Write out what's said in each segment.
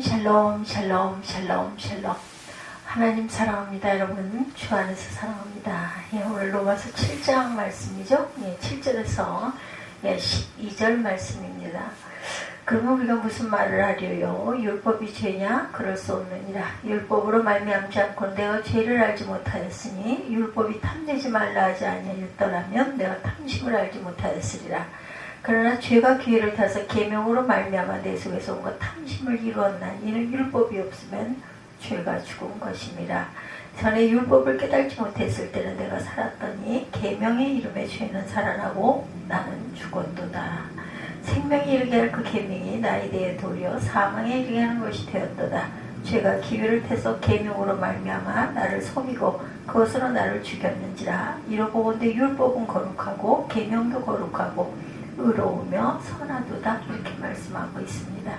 샬롬 샬롬 샬롬 샬롬. 하나님 사랑합니다. 여러분 주 안에서 사랑합니다. 예, 오늘 로마서 7장 말씀이죠? 예, 7절에서 예, 12절 말씀입니다. 그러면 우리가 무슨 말을 하려요? 율법이 죄냐? 그럴 수 없느니라. 율법으로 말미암지 않고 내가 죄를 알지 못하였으니 율법이 탐내지 말라 하지 아니하였더라면 내가 탐심을 알지 못하였으리라 그러나 죄가 기회를 타서 계명으로 말미암아 내 속에서 온 것 탐심을 이루었나니 이는 율법이 없으면 죄가 죽은 것임이라. 전에 율법을 깨달지 못했을 때는 내가 살았더니 계명의 이름의 죄는 살아나고 나는 죽었도다. 생명이 이르게 할 그 계명이 나에 대해 도리어 사망에 이르게 하는 것이 되었도다. 죄가 기회를 태서 계명으로 말미암아 나를 속이고 그것으로 나를 죽였는지라. 이러고온데 율법은 거룩하고 계명도 거룩하고 의로우며 선하도다 이렇게 말씀하고 있습니다.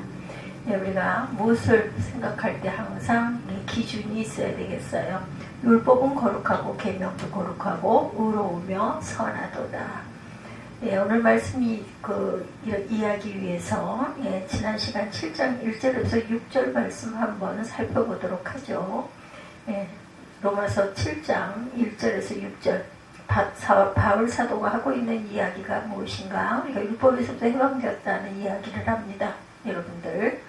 네, 우리가 무엇을 생각할 때 항상 기준이 있어야 되겠어요. 율법은 거룩하고 계명도 거룩하고 의로우며 선하도다. 예, 오늘 말씀이 그 이야기 위해서 예, 지난 시간 7장 1절에서 6절 말씀 한번 살펴보도록 하죠. 예, 로마서 7장 1절에서 6절 바울 사도가 하고 있는 이야기가 무엇인가? 우리가 율법에서부터 해방되었다는 이야기를 합니다. 여러분들.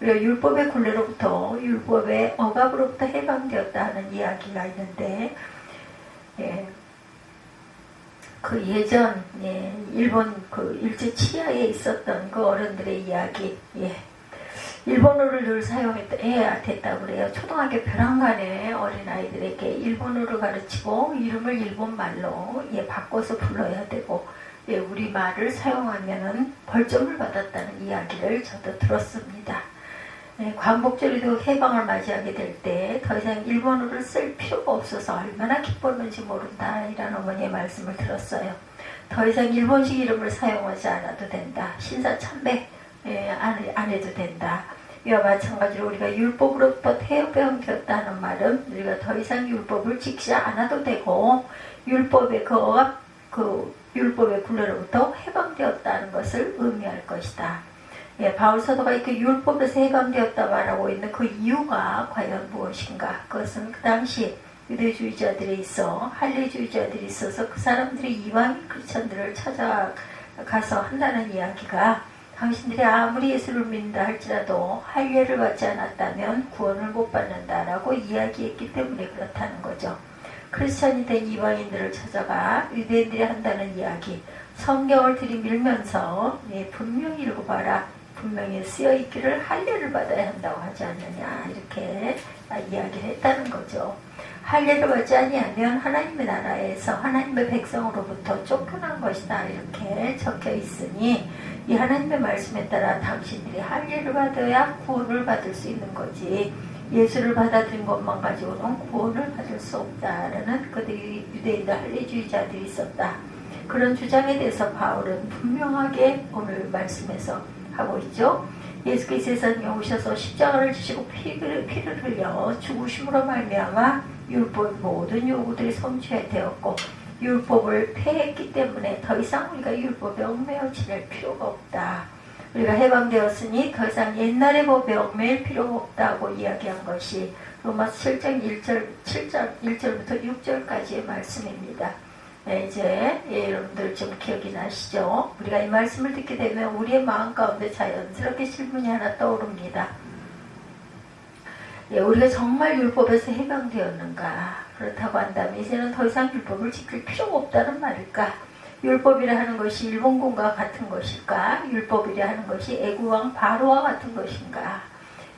우리가 율법의 굴레로부터 율법의 억압으로부터 해방되었다 하는 이야기가 있는데 예, 그 예전 예, 일본 그 일제 치하에 있었던 그 어른들의 이야기 예, 일본어를 늘 사용해야 됐다고 그래요. 초등학교 벼랑간에 어린아이들에게 일본어를 가르치고 이름을 일본말로 예, 바꿔서 불러야 되고 예, 우리말을 사용하면 벌점을 받았다는 이야기를 저도 들었습니다. 예, 광복절에도 해방을 맞이하게 될 때 더 이상 일본어를 쓸 필요가 없어서 얼마나 기뻤는지 모른다 이런 어머니의 말씀을 들었어요. 더 이상 일본식 이름을 사용하지 않아도 된다. 신사 참배 예, 안, 안 해도 된다. 이와 마찬가지로 우리가 율법으로부터 태어배운되었다는 말은 우리가 더 이상 율법을 지키지 않아도 되고 율법의 그 억압 그 율법의 굴레로부터 해방되었다는 것을 의미할 것이다. 예, 바울 사도가 이렇게 율법에서 해방되었다 말하고 있는 그 이유가 과연 무엇인가? 그것은 그 당시 유대주의자들이 있어 할례주의자들이 있어서 그 사람들이 이방인 크리스천들을 찾아가서 한다는 이야기가 당신들이 아무리 예수를 믿는다 할지라도 할례를 받지 않았다면 구원을 못 받는다라고 이야기했기 때문에 그렇다는 거죠. 크리스천이 된 이방인들을 찾아가 유대인들이 한다는 이야기 성경을 들이밀면서 네, 분명히 읽어봐라 분명히 쓰여 있기를 할례를 받아야 한다고 하지 않느냐 이렇게 이야기를 했다는 거죠. 할례를 받지 아니하면 하나님의 나라에서 하나님의 백성으로부터 쫓겨난 것이다 이렇게 적혀 있으니 이 하나님의 말씀에 따라 당신들이 할례를 받아야 구원을 받을 수 있는 거지 예수를 받아들인 것만 가지고는 구원을 받을 수 없다라는 그들이 유대인들 할례주의자들이 있었다. 그런 주장에 대해서 바울은 분명하게 오늘 말씀에서 하고 있죠. 예수께서 세상에 오셔서 십자가를 지시고 피를, 피를 흘려 죽으심으로 말미암아 율법 모든 요구들이 성취되었고 율법을 폐했기 때문에 더 이상 우리가 율법에 얽매여 지낼 필요가 없다. 우리가 해방되었으니 더 이상 옛날의 법에 얽매일 필요가 없다고 이야기한 것이 로마서 7장 1절, 7장 1절부터 6절까지의 말씀입니다. 네, 이제 예, 여러분들 좀 기억이 나시죠? 우리가 이 말씀을 듣게 되면 우리의 마음 가운데 자연스럽게 질문이 하나 떠오릅니다. 예, 우리가 정말 율법에서 해방되었는가? 그렇다고 한다면 이제는 더 이상 율법을 지킬 필요가 없다는 말일까? 율법이라 하는 것이 일본군과 같은 것일까? 율법이라 하는 것이 애국왕 바로와 같은 것인가?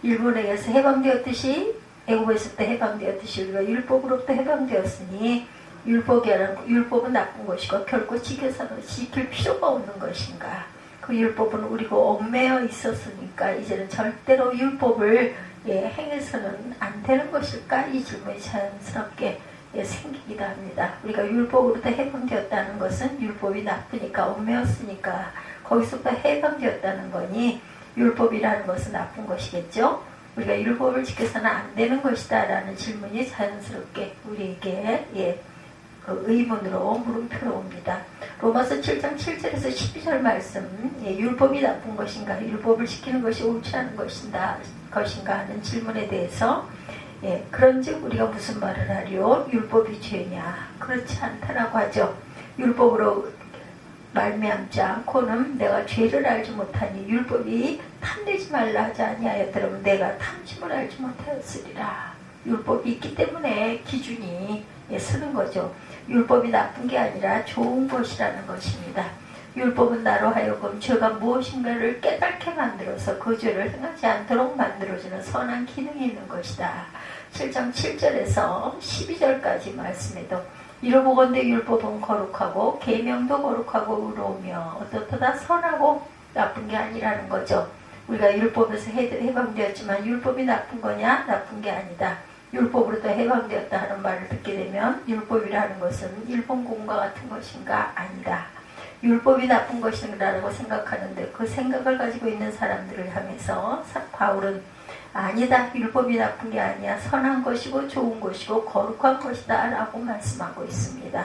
일본에게서 해방되었듯이 애국에서 때 해방되었듯이 우리가 율법으로부터 해방되었으니 율법이라는 율법은 나쁜 것이고 결코 지켜서는 지킬 필요가 없는 것인가? 그 율법은 우리가 얽매여 있었으니까 이제는 절대로 율법을 예, 행해서는 안 되는 것일까? 이 질문이 자연스럽게 예, 생기기도 합니다. 우리가 율법으로부터 해방되었다는 것은 율법이 나쁘니까 얽매였으니까 거기서부터 해방되었다는 거니 율법이라는 것은 나쁜 것이겠죠? 우리가 율법을 지켜서는 안 되는 것이다 라는 질문이 자연스럽게 우리에게 예, 그 의문으로 물음표로 옵니다. 로마서 7장 7절에서 12절 말씀 예, 율법이 나쁜 것인가 율법을 지키는 것이 옳지 않은 것인가 것인가 하는 질문에 대해서 예, 그런즉 우리가 무슨 말을 하리요? 율법이 죄냐? 그렇지 않다라고 하죠. 율법으로 말미암지 않고는 내가 죄를 알지 못하니 율법이 탐내지 말라 하지 아니하였더라면 내가 탐심을 알지 못하였으리라. 율법이 있기 때문에 기준이 예, 쓰는 거죠. 율법이 나쁜 게 아니라 좋은 것이라는 것입니다. 율법은 나로 하여금 죄가 무엇인가를 깨닫게 만들어서 그 죄를 행하지 않도록 만들어주는 선한 기능이 있는 것이다. 7장 7절에서 12절까지 말씀에도 이러보건대 율법은 거룩하고 계명도 거룩하고 의로우며 어떻다 선하고 나쁜 게 아니라는 거죠. 우리가 율법에서 해방되었지만 율법이 나쁜 거냐? 나쁜 게 아니다. 율법으로도 해방되었다 하는 말을 듣게 되면 율법이라는 것은 일본 공과 같은 것인가? 아니다. 율법이 나쁜 것인가라고 생각하는데 그 생각을 가지고 있는 사람들을 향해서 바울은 아니다. 율법이 나쁜 게 아니야. 선한 것이고 좋은 것이고 거룩한 것이다. 라고 말씀하고 있습니다.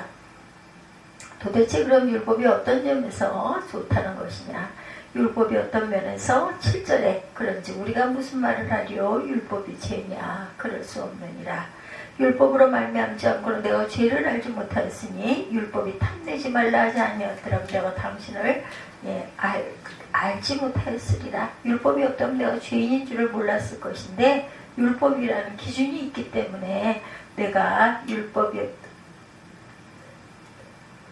도대체 그럼 율법이 어떤 점에서 좋다는 것이냐? 율법이 어떤 면에서 7절에 그런지 우리가 무슨 말을 하리요? 율법이 죄냐? 그럴 수 없느니라. 율법으로 말미암지 않고는 내가 죄를 알지 못하였으니 율법이 탐내지 말라 하지 아니었더라면 내가 당신을 예, 알, 알지 못하였으리라. 율법이 없다면 내가 죄인인 줄을 몰랐을 것인데 율법이라는 기준이 있기 때문에 내가 율법이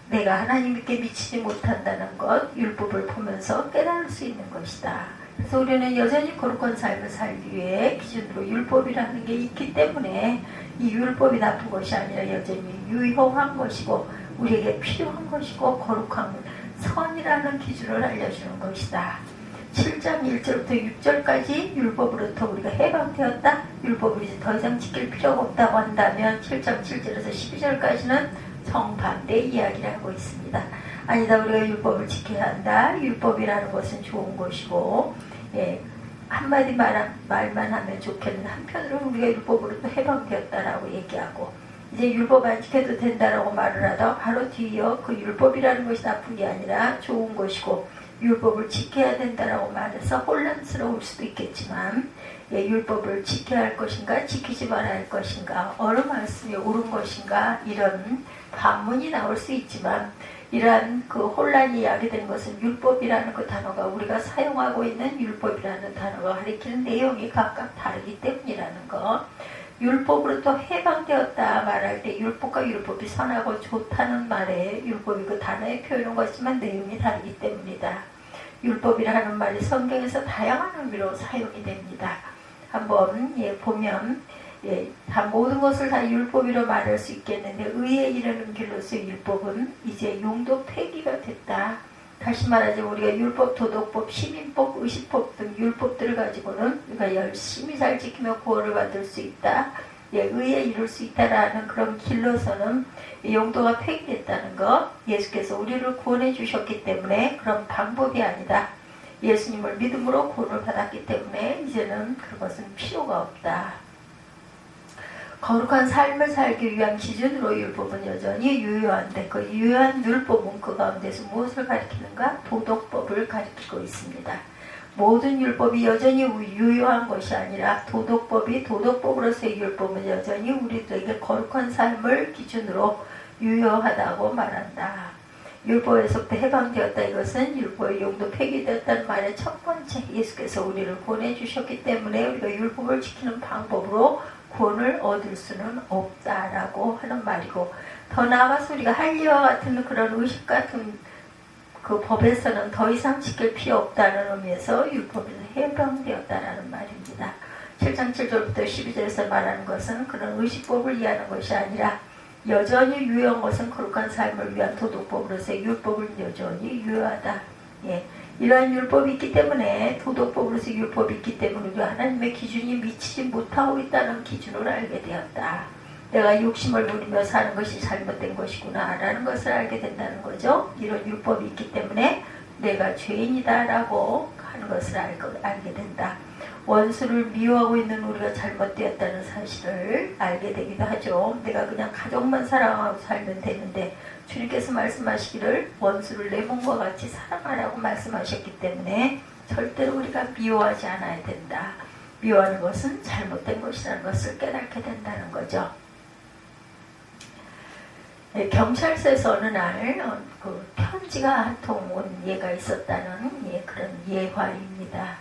내가 하나님께 미치지 못한다는 것 율법을 보면서 깨달을 수 있는 것이다. 그래서 우리는 여전히 거룩한 삶을 살기 위해 기준으로 율법이라는 게 있기 때문에 이 율법이 나쁜 것이 아니라 여전히 유효한 것이고 우리에게 필요한 것이고 거룩한 선이라는 기준을 알려주는 것이다. 7장 1절부터 6절까지 율법으로부터 우리가 해방되었다. 율법을 이제 더 이상 지킬 필요가 없다고 한다면 7장 7절에서 12절까지는 정반대 이야기를 하고 있습니다. 아니다 우리가 율법을 지켜야 한다. 율법이라는 것은 좋은 것이고 예, 한마디 말, 말만 하면 좋겠는 한편으로 우리가 율법으로 또 해방되었다라고 얘기하고 이제 율법 안 지켜도 된다라고 말을 하다 바로 뒤이어 그 율법이라는 것이 나쁜 게 아니라 좋은 것이고 율법을 지켜야 된다라고 말해서 혼란스러울 수도 있겠지만 예, 율법을 지켜야 할 것인가 지키지 말아야 할 것인가 어느 말씀이 옳은 것인가 이런 반문이 나올 수 있지만 이러한 그 혼란이 야기된 것은 율법이라는 그 단어가 우리가 사용하고 있는 율법이라는 단어가 가리키는 내용이 각각 다르기 때문이라는 것. 율법으로부터 해방되었다 말할 때 율법과 율법이 선하고 좋다는 말에 율법이 그 단어의 표현은 같지만 내용이 다르기 때문이다. 율법이라는 말이 성경에서 다양한 의미로 사용이 됩니다. 한번 예, 보면 예, 다 모든 것을 다 율법이로 말할 수 있겠는데 의에 이르는 길로서의 율법은 이제 용도 폐기가 됐다. 다시 말하자면 우리가 율법, 도덕법, 시민법, 의식법 등 율법들을 가지고는 우리가 열심히 잘 지키며 구원을 받을 수 있다. 예, 의에 이룰 수 있다라는 그런 길로서는 용도가 폐기됐다는 것. 예수께서 우리를 구원해 주셨기 때문에 그런 방법이 아니다. 예수님을 믿음으로 구원을 받았기 때문에 이제는 그것은 필요가 없다. 거룩한 삶을 살기 위한 기준으로 율법은 여전히 유효한데 그 유효한 율법은 그 가운데서 무엇을 가리키는가? 도덕법을 가리키고 있습니다. 모든 율법이 여전히 유효한 것이 아니라 도덕법이 도덕법으로서의 율법은 여전히 우리들에게 거룩한 삶을 기준으로 유효하다고 말한다. 율법에서부터 해방되었다 이것은 율법의 용도 폐기되었다는 말의 첫 번째 예수께서 우리를 보내 주셨기 때문에 우리가 율법을 지키는 방법으로 구원을 얻을 수는 없다라고 하는 말이고 더 나아가서 우리가 할리와 같은 그런 의식 같은 그 법에서는 더 이상 지킬 필요 없다는 의미에서 율법에서 해방되었다라는 말입니다. 7장 7절부터 12절에서 말하는 것은 그런 의식법을 이해하는 것이 아니라 여전히 유효한 것은 거룩한 삶을 위한 도덕법으로서의 율법은 여전히 유효하다. 예. 이러한 율법이 있기 때문에 도덕법으로서 율법이 있기 때문에 우리 하나님의 기준이 미치지 못하고 있다는 기준을 알게 되었다. 내가 욕심을 부리며 사는 것이 잘못된 것이구나 라는 것을 알게 된다는 거죠. 이런 율법이 있기 때문에 내가 죄인이다 라고 하는 것을 알게 된다. 원수를 미워하고 있는 우리가 잘못되었다는 사실을 알게 되기도 하죠. 내가 그냥 가족만 사랑하고 살면 되는데 주님께서 말씀하시기를 원수를 내 몸과 같이 사랑하라고 말씀하셨기 때문에 절대로 우리가 미워하지 않아야 된다. 미워하는 것은 잘못된 것이라는 것을 깨닫게 된다는 거죠. 네, 경찰서에서 어느 날, 어, 그 편지가 한 통 온 예가 있었다는 예, 그런 예화입니다.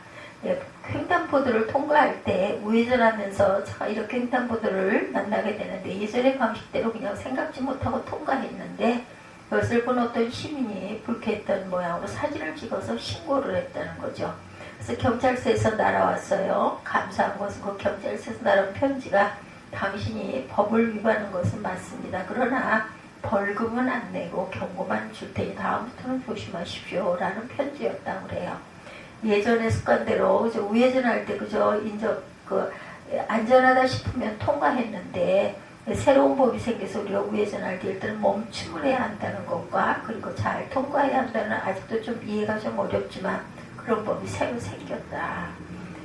예, 횡단보도를 통과할 때 우회전하면서 제가 이렇게 횡단보도를 만나게 되는데 예전의 방식대로 그냥 생각지 못하고 통과했는데 그것을 본 어떤 시민이 불쾌했던 모양으로 사진을 찍어서 신고를 했다는 거죠. 그래서 경찰서에서 날아왔어요. 감사한 것은 그 경찰서에서 날아온 편지가 당신이 법을 위반한 것은 맞습니다. 그러나 벌금은 안 내고 경고만 줄 테니 다음부터는 조심하십시오. 라는 편지였다고 그래요. 예전의 습관대로 저 우회전할 때 그저 인적 그 안전하다 싶으면 통과했는데 새로운 법이 생겨서 우리가 우회전할 때 일단 멈춤을 해야 한다는 것과 그리고 잘 통과해야 한다는 아직도 좀 이해가 좀 어렵지만 그런 법이 새로 생겼다.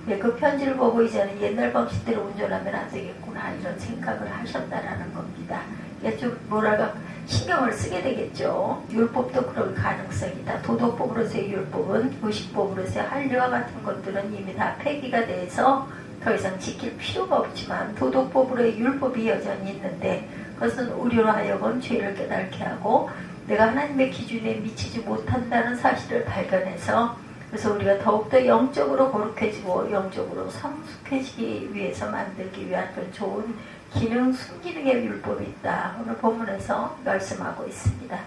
예, 그 편지를 보고 이제는 옛날 방식대로 운전하면 안 되겠구나 이런 생각을 하셨다라는 겁니다. 이게 좀 뭐랄까 신경을 쓰게 되겠죠. 율법도 그럴 가능성이다. 도덕법으로서의 율법은 의식법으로서의 한리와 같은 것들은 이미 다 폐기가 돼서 더 이상 지킬 필요가 없지만 도덕법으로의 율법이 여전히 있는데 그것은 우리로 하여금 죄를 깨닫게 하고 내가 하나님의 기준에 미치지 못한다는 사실을 발견해서 그래서 우리가 더욱더 영적으로 거룩해지고 영적으로 성숙해지기 위해서 만들기 위한 그런 좋은 기능, 순기능의 율법이 있다. 오늘 본문에서 말씀하고 있습니다.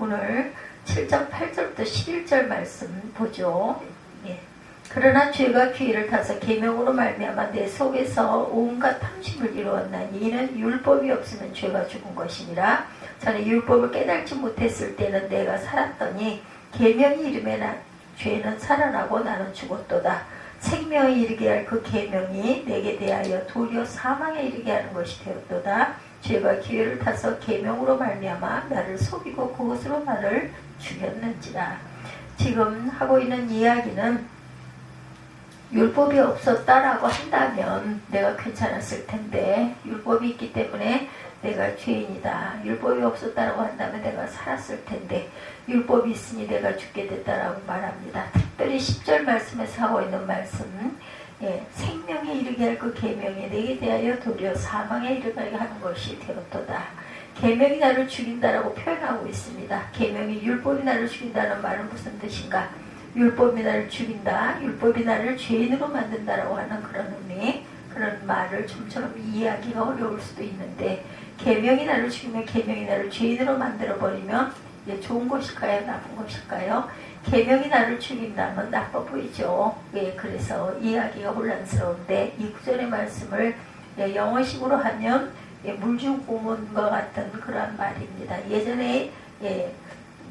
오늘 7장 8절부터 11절 말씀 보죠. 예. 그러나 죄가 귀를 타서 계명으로 말미암아 내 속에서 온갖 탐심을 이루었나니 이는 율법이 없으면 죄가 죽은 것이니라. 전에 율법을 깨달지 못했을 때는 내가 살았더니 계명이 이름에 나 죄는 살아나고 나는 죽었도다. 생명에 이르게 할 그 계명이 내게 대하여 도리어 사망에 이르게 하는 것이 되었도다. 죄가 기회를 타서 계명으로 말미암아 나를 속이고 그것으로 나를 죽였는지라. 지금 하고 있는 이야기는 율법이 없었다라고 한다면 내가 괜찮았을 텐데 율법이 있기 때문에 내가 죄인이다. 율법이 없었다라고 한다면 내가 살았을 텐데 율법이 있으니 내가 죽게 됐다라고 말합니다. 특별히 10절 말씀에서 하고 있는 말씀은 예, 생명에 이르게 할 그 계명이 내게 대하여 도리어 사망에 이르게 하는 것이 되었도다. 계명이 나를 죽인다라고 표현하고 있습니다. 계명이 율법이 나를 죽인다는 말은 무슨 뜻인가? 율법이 나를 죽인다. 율법이 나를 죄인으로 만든다라고 하는 그런 의미, 그런 말을 좀처럼 이해하기가 어려울 수도 있는데 계명이 나를 죽이면 계명이 나를 죄인으로 만들어 버리면 이게 좋은 것일까요? 나쁜 것일까요? 계명이 나를 죽인다면 나빠 보이죠. 예, 그래서 이해하기가 혼란스러운데 이 구절의 말씀을 예, 영어식으로 하면 예, 물주 구문과 같은 그런 말입니다. 예전에 예,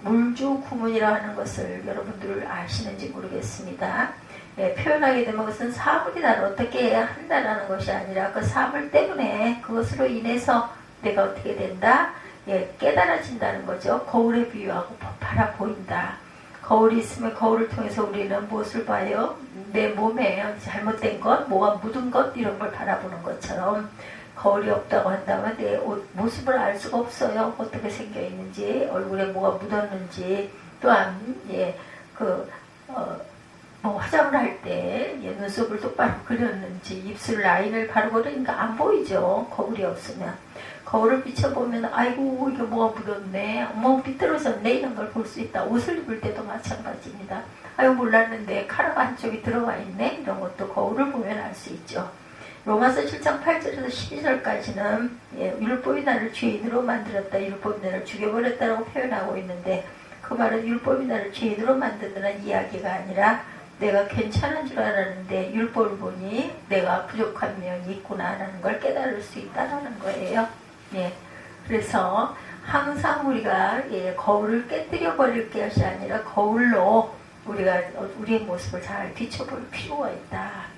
물주 구문이라 하는 것을 여러분들 아시는지 모르겠습니다. 예, 표현하게 되면 그것은 사물이 나를 어떻게 한다라는 것이 아니라 그 사물 때문에 그것으로 인해서 내가 어떻게 된다? 예, 깨달아진다는 거죠. 거울에 비유하고 바라 보인다. 거울이 있으면 거울을 통해서 우리는 무엇을 봐요? 내 몸에 잘못된 것, 뭐가 묻은 것 이런 걸 바라보는 것처럼 거울이 없다고 한다면 내 옷, 모습을 알 수가 없어요. 어떻게 생겨 있는지, 얼굴에 뭐가 묻었는지, 또한 예, 그 어, 뭐 화장을 할 때 예, 눈썹을 똑바로 그렸는지, 입술 라인을 바르고 그러니까 안 보이죠. 거울이 없으면. 거울을 비춰보면 아이고 이게 뭐가 묻었네 뭐 비틀어졌네 이런 걸 볼 수 있다 옷을 입을 때도 마찬가지입니다 아유 몰랐는데 카라가 한쪽이 들어가 있네 이런 것도 거울을 보면 알 수 있죠 로마서 7장 8절에서 12절까지는 예, 율법이 나를 죄인으로 만들었다 율법이 나를 죽여버렸다라고 표현하고 있는데 그 말은 율법이 나를 죄인으로 만든다는 이야기가 아니라 내가 괜찮은 줄 알았는데 율법을 보니 내가 부족한 면이 있구나라는 걸 깨달을 수 있다는 거예요. 예. 그래서 항상 우리가 예, 거울을 깨뜨려 버릴 것이 아니라 거울로 우리가 우리의 모습을 잘 비춰볼 필요가 있다.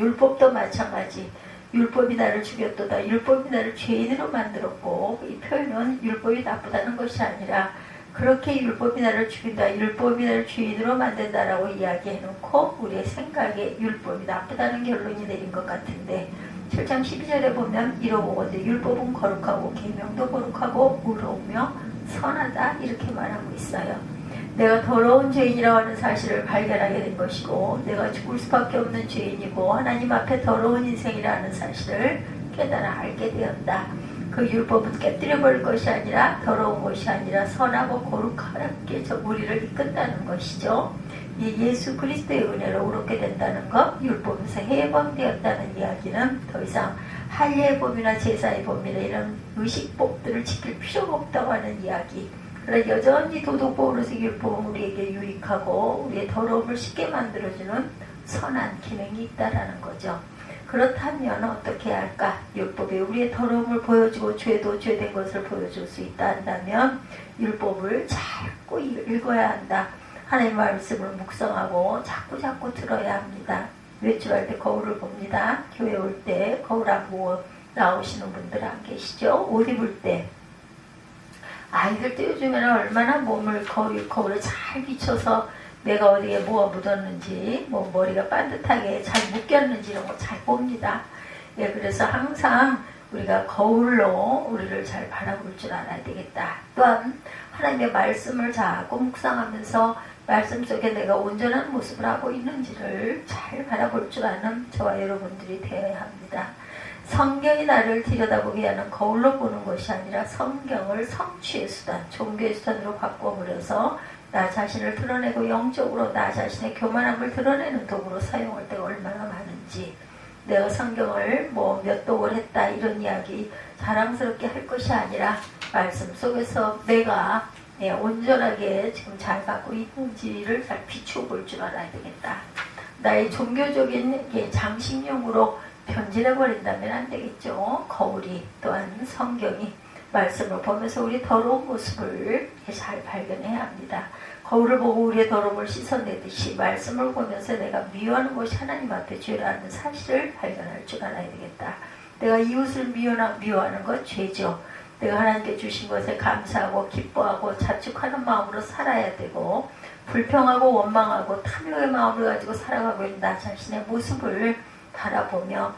율법도 마찬가지. 율법이 나를 죽였도다. 율법이 나를 죄인으로 만들었고 이 표현은 율법이 나쁘다는 것이 아니라 그렇게 율법이 나를 죽인다. 율법이 나를 죄인으로 만든다라고 이야기해놓고 우리의 생각에 율법이 나쁘다는 결론이 내린 것 같은데 7장 12절에 보면 이러보거든 율법은 거룩하고 계명도 거룩하고 의로우며 선하다 이렇게 말하고 있어요. 내가 더러운 죄인이라고 하는 사실을 발견하게 된 것이고 내가 죽을 수밖에 없는 죄인이고 하나님 앞에 더러운 인생이라는 사실을 깨달아 알게 되었다. 그 율법은 깨뜨려 버릴 것이 아니라 더러운 것이 아니라 선하고 거룩하게 저 우리를 이끈다는 것이죠. 이 예수 그리스도의 은혜로 의롭게 된다는 것, 율법에서 해방되었다는 이야기는 더 이상 할례의 법이나 제사의 법이나 이런 의식법들을 지킬 필요가 없다고 하는 이야기. 그러나 여전히 도덕법으로서 율법은 우리에게 유익하고 우리의 더러움을 쉽게 만들어주는 선한 기능이 있다라는 거죠. 그렇다면 어떻게 해야 할까? 율법이 우리의 더러움을 보여주고 죄도 죄된 것을 보여줄 수 있다 한다면 율법을 자꾸 읽어야 한다. 하나님 말씀을 묵상하고 자꾸 자꾸 들어야 합니다. 외출할 때 거울을 봅니다. 교회 올 때 거울 안 보고 나오시는 분들 안 계시죠? 옷 입을 때 아이들도 요즘에는 얼마나 몸을 거울, 거울에 잘 비춰서 내가 어디에 뭐가 묻었는지, 뭐 머리가 반듯하게 잘 묶였는지 이런 거 잘 봅니다. 예, 그래서 항상 우리가 거울로 우리를 잘 바라볼 줄 알아야 되겠다. 또한 하나님의 말씀을 자꾸 묵상하면서 말씀 속에 내가 온전한 모습을 하고 있는지를 잘 바라볼 줄 아는 저와 여러분들이 되어야 합니다. 성경이 나를 들여다보게 하는 거울로 보는 것이 아니라 성경을 성취의 수단, 종교의 수단으로 바꿔버려서 나 자신을 드러내고 영적으로 나 자신의 교만함을 드러내는 도구로 사용할 때가 얼마나 많은지 내가 성경을 뭐 몇 독을 했다 이런 이야기 자랑스럽게 할 것이 아니라 말씀 속에서 내가 예, 온전하게 지금 잘 갖고 있는지를 잘 비추어 볼 줄 알아야 되겠다. 나의 종교적인 예, 장식용으로 변질해 버린다면 안 되겠죠. 거울이 또한 성경이 말씀을 보면서 우리 더러운 모습을 잘 발견해야 합니다. 거울을 보고 우리의 더러움을 씻어내듯이 말씀을 보면서 내가 미워하는 것이 하나님 앞에 죄라는 사실을 발견할 줄 알아야 되겠다. 내가 이웃을 미워하는 것 죄죠. 내가 하나님께 주신 것에 감사하고 기뻐하고 자축하는 마음으로 살아야 되고 불평하고 원망하고 탐욕의 마음을 가지고 살아가고 있는 나 자신의 모습을 바라보며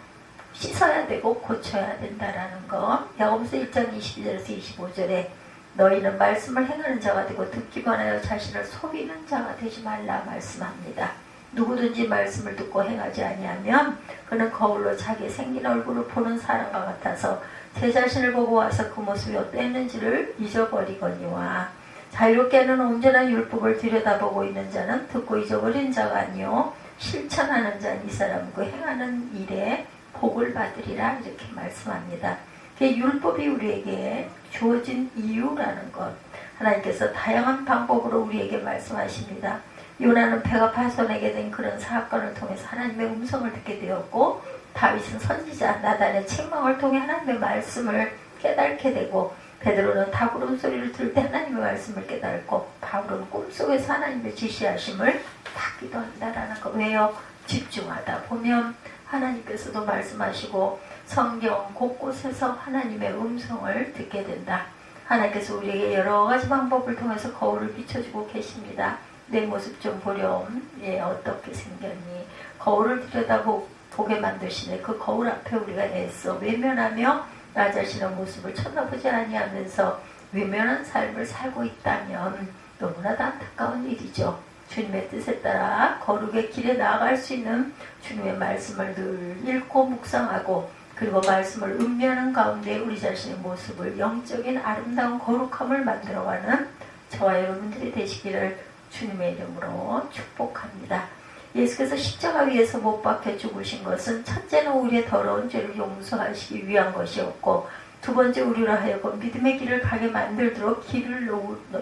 씻어야 되고 고쳐야 된다라는 거. 야고보서 1장 22절에서 25절에 너희는 말씀을 행하는 자가 되고 듣기만 하여 자신을 속이는 자가 되지 말라 말씀합니다. 누구든지 말씀을 듣고 행하지 아니하면 그는 거울로 자기 생긴 얼굴을 보는 사람과 같아서 제 자신을 보고 와서 그 모습이 어땠는지를 잊어버리거니와 자유롭게 하는 온전한 율법을 들여다보고 있는 자는 듣고 잊어버린 자가 아니요 실천하는 자는 이 사람 그 행하는 일에 복을 받으리라 이렇게 말씀합니다. 율법이 우리에게 주어진 이유라는 것 하나님께서 다양한 방법으로 우리에게 말씀하십니다. 요나는 배가 파손하게 된 그런 사건을 통해서 하나님의 음성을 듣게 되었고 다윗은 선지자 나단의 책망을 통해 하나님의 말씀을 깨닫게 되고 베드로는 다구름 소리를 들을 때 하나님의 말씀을 깨닫고 바울은 꿈속에서 하나님의 지시하심을 받기도 한다라는 거 왜요? 집중하다 보면 하나님께서도 말씀하시고 성경 곳곳에서 하나님의 음성을 듣게 된다. 하나님께서 우리에게 여러 가지 방법을 통해서 거울을 비춰주고 계십니다. 내 모습 좀 보렴. 예, 어떻게 생겼니? 거울을 들여다보게 만드시네. 그 거울 앞에 우리가 애써 외면하며 나 자신의 모습을 쳐다보지 아니하면서 외면한 삶을 살고 있다면 너무나도 안타까운 일이죠. 주님의 뜻에 따라 거룩의 길에 나아갈 수 있는 주님의 말씀을 늘 읽고 묵상하고 그리고 말씀을 음미하는 가운데 우리 자신의 모습을 영적인 아름다운 거룩함을 만들어가는 저와 여러분들이 되시기를 주님의 이름으로 축복합니다. 예수께서 십자가 위에서 못 박혀 죽으신 것은 첫째는 우리의 더러운 죄를 용서하시기 위한 것이었고 두 번째 우리로 하여금 믿음의 길을 가게 만들도록 길을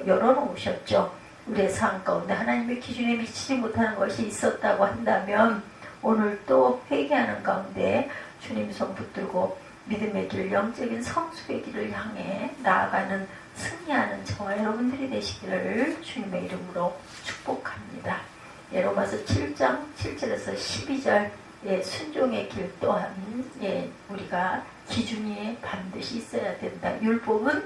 열어놓으셨죠. 우리의 삶 가운데 하나님의 기준에 미치지 못하는 것이 있었다고 한다면 오늘 또 회개하는 가운데 주님 손 붙들고 믿음의 길, 영적인 성수의 길을 향해 나아가는 승리하는 저와 여러분들이 되시기를 주님의 이름으로 축복합니다. 예, 로마서 7장 7절에서 12절 예, 순종의 길 또한 예, 우리가 기준이 반드시 있어야 된다. 율법은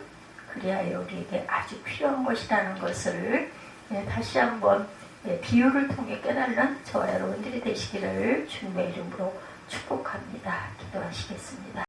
그래야 우리에게 아주 필요한 것이라는 것을 예, 다시 한번 예, 비유를 통해 깨달는 저와 여러분들이 되시기를 주님의 이름으로 축복합니다. 기도하시겠습니다.